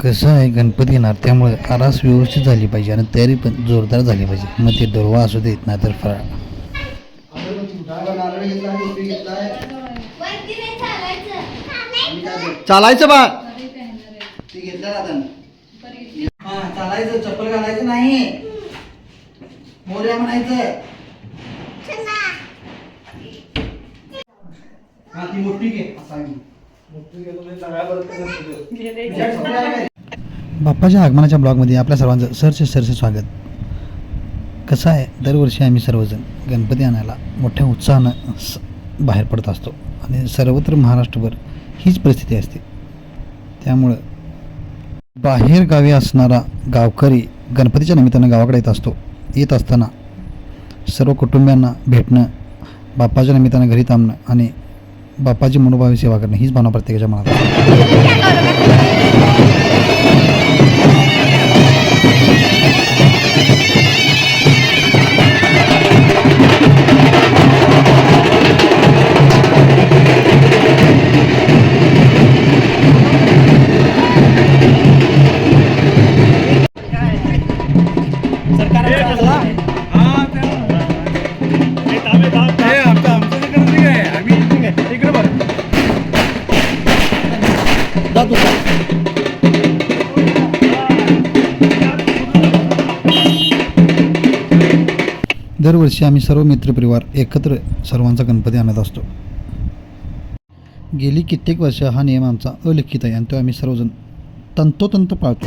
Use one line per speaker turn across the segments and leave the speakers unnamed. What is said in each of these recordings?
कसं आहे गणपती येणार त्यामुळे आरास व्यवस्थित झाली पाहिजे आणि तयारी पण जोरदार झाली पाहिजे. मग ते दरवा असू देत नाही तर फराळ.
चालायचं बा. हा चालायचं चप्पल घालायचं नाही. मोर्या म्हणायचं. हा ती मोठी घे.
बाप्पाच्या आगमनाच्या ब्लॉगमध्ये आपल्या सर्वांचं सरसे सरसे स्वागत. कसं आहे? दरवर्षी आम्ही सर्वजण गणपती आणायला मोठ्या उत्साहानं स बाहेर पडत असतो. आणि सर्वत्र महाराष्ट्रभर हीच परिस्थिती असते. त्यामुळं बाहेर गावी असणारा गावकरी गणपतीच्या निमित्तानं गावाकडे येत असतो. येत असताना सर्व कुटुंबियांना भेटणं बाप्पाच्या निमित्तानं घरी थांबणं आणि बाप्पाची मनोभावी सेवा करणे हीच भावना प्रत्येकाच्या मनात दरवर्षी आम्ही सर्व मित्रपरिवार एकत्र सर्वांचा गणपती आणत असतो. गेली कित्येक वर्ष हा नियम आमचा अलिखित आहे आणि तो आम्ही सर्वजण तंतोतंत पाळतो.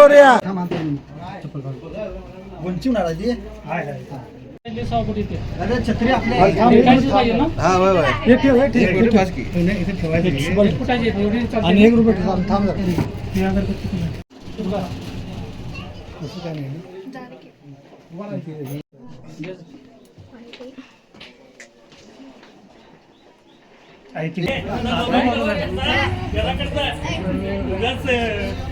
उंची होणार आहे. ती. अरे छत्री आपल्या हा
आणि एक रुपये थांब थांब जरा.
मोरया.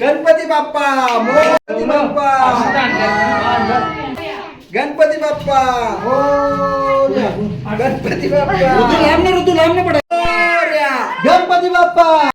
गणपती बाप्पा. गणपती बाप्पा. गणपती बाप्पा मोरया. गणपती बाप्पा. गणपती बाप्पा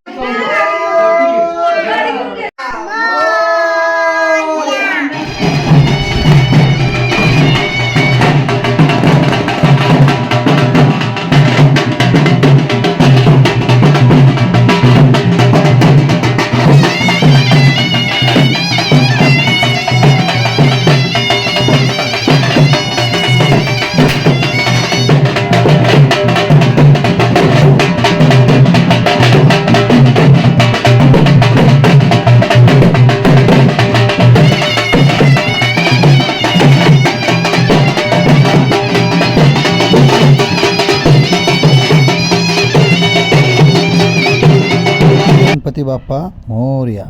गणपती बाप्पा मोर्या